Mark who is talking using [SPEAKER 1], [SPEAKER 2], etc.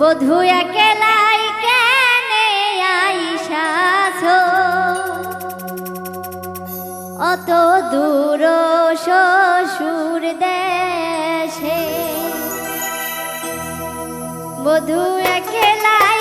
[SPEAKER 1] বধু একেলাই কেনে আইসাছ অত দূর শ্বশুর দেশে বধু একেলাই